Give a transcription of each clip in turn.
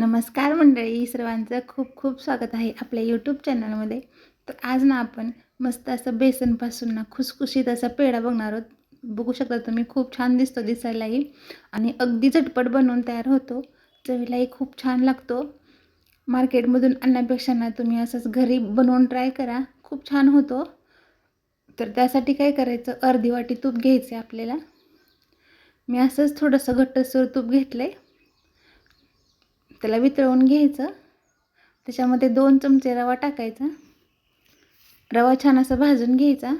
नमस्कार मंडळी सर्वांचं खूप खूप स्वागत आहे आपल्या यूट्यूब चॅनलमध्ये तर आज ना आपण मस्त असं बेसनपासून ना खुसखुशीत असा पेढा बघणार आहोत. बघू शकता तुम्ही खूप छान दिसतो दिसायलाही आणि अगदी झटपट बनवून तयार होतो. चवीलाही खूप छान लागतो. मार्केटमधून आणण्यापेक्षा ना तुम्ही असंच घरी बनवून ट्राय करा. खूप छान होतो. तर त्यासाठी काय करायचं? अर्धी वाटी तूप घ्यायचे आपल्याला. मी असंच थोडंसं घट्टसर तूप घेतलं आहे त्याला वितळवून घ्यायचं. त्याच्यामध्ये दोन चमचे रवा टाकायचा. रवा छान असा भाजून घ्यायचा.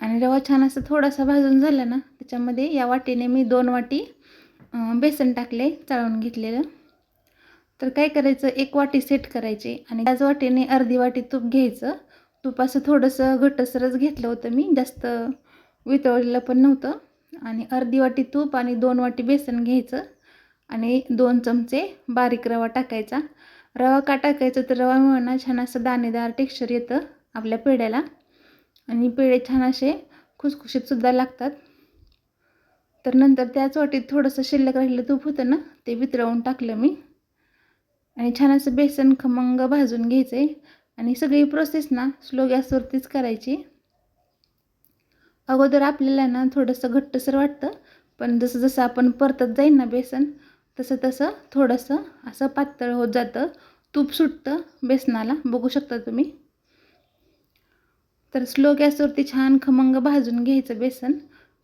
आणि रवा छान असं थोडासा भाजून झाला ना त्याच्यामध्ये या वाटीने मी दोन वाटी बेसन टाकले चाळून घेतलेलं. तर काय करायचं एक वाटी सेट करायची आणि त्याच वाटीने अर्धी वाटी तूप घ्यायचं. तूप असं थोडंसं घटसरच घेतलं होतं मी जास्त वितळलेलं पण नव्हतं. आणि अर्धी वाटी तूप आणि दोन वाटी बेसन घ्यायचं. आणि दोन चमचे बारीक रवा टाकायचा. रवा का टाकायचा तर रवामुळे ना छान असं दाणेदार टेक्स्चर येतं आपल्या पेढ्याला. आणि पेढे छान असे खुसखुशीतसुद्धा लागतात. तर नंतर त्याच वाटीत थोडंसं शिल्लक राहिलेलं तूप होतं ना ते वितळवून टाकलं मी. आणि छान असं बेसन खमंग भाजून घ्यायचं. आहे आणि सगळी प्रोसेस ना स्लो गॅसवरतीच करायची. अगोदर आपल्याला ना थोडंसं घट्टसर वाटतं पण जसं जसं आपण परतत जाईल ना बेसन तसं तसं थोडंसं असं पातळ होत जातं. तूप सुटतं बेसनाला. बघू शकता तुम्ही. तर स्लो गॅसवरती छान खमंग भाजून घ्यायचं बेसन.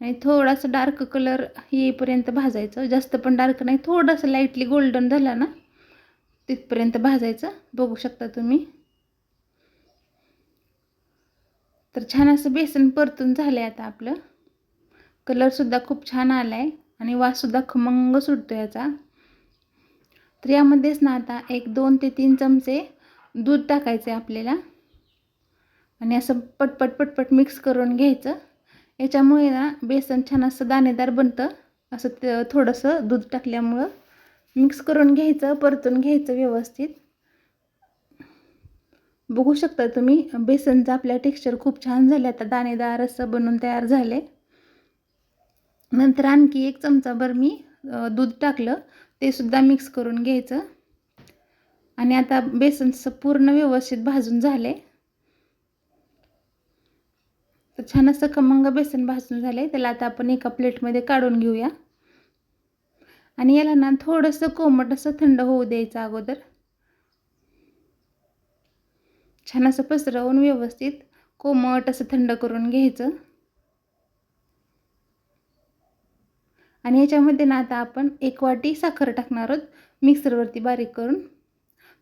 आणि थोडासा डार्क कलर येईपर्यंत भाजायचं. जास्त पण डार्क नाही. थोडंसं लाईटली गोल्डन झाला ना तिथपर्यंत भाजायचं. बघू शकता तुम्ही. तर छान असं बेसन परतून झालं आहे आता आपलं. कलरसुद्धा खूप छान आला आहे आणि वाससुद्धा खमंग सुटतो याचा. तर यामध्येच ना आता एक दोन ते तीन चमचे दूध टाकायचे आपल्याला. आणि असं पटपट पटपट मिक्स करून घ्यायचं. याच्यामुळे ना बेसन छान असं दाणेदार बनतं. असं ते थोडंसं दूध टाकल्यामुळं मिक्स करून घ्यायचं परतून घ्यायचं व्यवस्थित. बघू शकता तुम्ही बेसनचं आपल्या टेक्स्चर खूप छान झाले. आता दाणेदार असं बनून तयार झाले नंतर आणखी एक चमचाभर मी दूध टाकलं. ते सुद्धा मिक्स करून घ्यायचं. आणि आता बेसनचं पूर्ण व्यवस्थित भाजून झाले. तर छान असं खमंग बेसन भाजून झाले. त्याला आता आपण एका प्लेटमध्ये काढून घेऊया. आणि याला ना थोडंसं कोमट असं थंड होऊ द्यायचं अगोदर. छान असं पसरवून व्यवस्थित कोमट असं थंड करून घ्यायचं. आणि याच्यामध्ये ना आता आपण एक वाटी साखर टाकणार आहोत. मिक्सरवरती बारीक करून.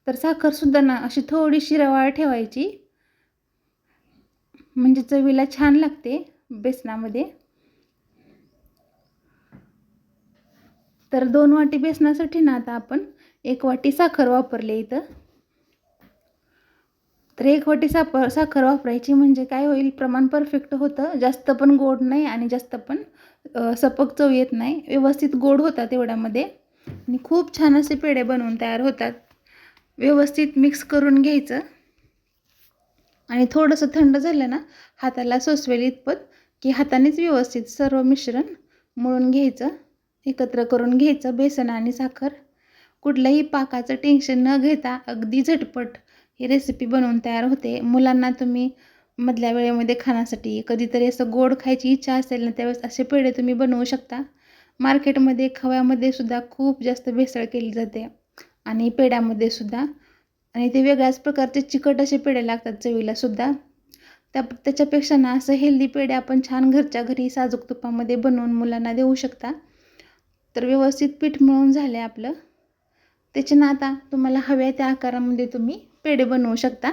तर साखरसुद्धा ना अशी थोडीशी रवाळ ठेवायची. म्हणजे चवीला छान लागते बेसनामध्ये. तर दोन वाटी बेसनासाठी ना आता आपण एक वाटी साखर वापरले इथं. तर एक वाटी साखर साखर वापरायची म्हणजे काय होईल? प्रमाण परफेक्ट होतं. जास्त पण गोड नाही आणि जास्त पण सपक चव येत नाही. व्यवस्थित गोड होतात एवढ्यामध्ये आणि खूप छान असे पेढे बनवून तयार होतात. व्यवस्थित मिक्स करून घ्यायचं. आणि थोडंसं थंड झालं ना हाताला सोसवेल इतपत की हातानेच व्यवस्थित सर्व मिश्रण मळून घ्यायचं. एकत्र करून घ्यायचं बेसन आणि साखर. कुठलंही पाकाचं टेन्शन न घेता अगदी झटपट ही रेसिपी बनवून तयार होते. मुलांना तुम्ही मधल्या वेळेमध्ये खाण्यासाठी कधीतरी असं गोड खायची इच्छा असेल ना त्यावेळेस असे पेढे तुम्ही बनवू शकता. मार्केटमध्ये खव्यामध्ये सुद्धा खूप जास्त भेसळ केली जाते. आणि पेढ्यामध्ये सुद्धा. आणि ते वेगळ्याच प्रकारचे चिकट असे पेढे लागतात चवीला सुद्धा. त्या त्याच्यापेक्षा ना असं हेल्दी पेढे आपण छान घरच्या घरी साजूक तुपामध्ये बनवून मुलांना देऊ शकता. तर व्यवस्थित पीठ मळून झाले आपलं. त्याचे ना आता तुम्हाला हव्या त्या आकारामध्ये तुम्ही पेढे बनवू शकता.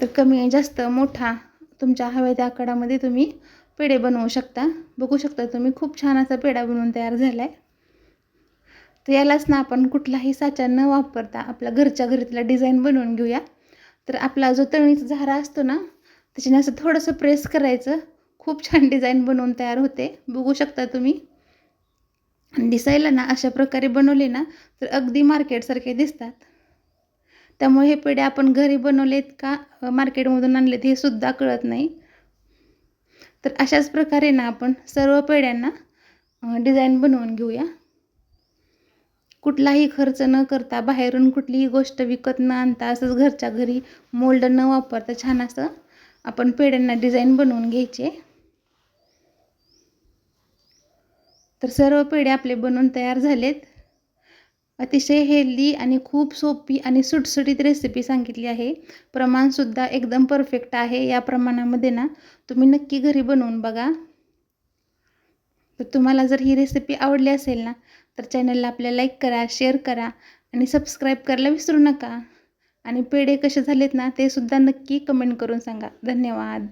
तर कमी जास्त मोठा तुमच्या हव्या त्या आकारामध्ये तुम्ही पेढे बनवू शकता. बघू शकता तुम्ही खूप छान असा पेढा बनवून तयार झाला आहे तर यालाच ना आपण कुठलाही साचा न वापरता आपल्या घरच्या घरीतला डिझाईन बनवून घेऊया. तर आपला जो तळणीचा झारा असतो ना त्याच्याने असं थोडंसं प्रेस करायचं. खूप छान डिझाईन बनवून तयार होते. बघू शकता तुम्ही. दिसायला ना अशा प्रकारे बनवले ना तर अगदी मार्केटसारखे दिसतात. त्यामुळे हे पेढे आपण घरी बनवलेत का मार्केटमधून आणलेत हे सुद्धा कळत नाही. तर अशाच प्रकारे ना आपण सर्व पेढ्यांना डिझाईन बनवून घेऊया. कुठलाही खर्च न करता बाहेरून कुठलीही गोष्ट विकत न आणता असंच घरच्या घरी मोल्ड न वापरता छान असं आपण पेढ्यांना डिझाईन बनवून घ्यायचे. तर सर्व पेढे आपले बनवून तयार झालेत. अतिशय हेल्दी आणि खूप सोपी आणि सुटसुटीत रेसिपी सांगितली आहे. प्रमाणसुद्धा एकदम परफेक्ट आहे. या प्रमाणामध्ये ना तुम्ही नक्की घरी बनवून बघा. तर तुम्हाला जर ही रेसिपी आवडली असेल ना तर चॅनलला आपल्या लाईक करा शेअर करा आणि सबस्क्राईब करायला विसरू नका. आणि पेढे कसे झालेत ना ते सुद्धा नक्की कमेंट करून सांगा. धन्यवाद.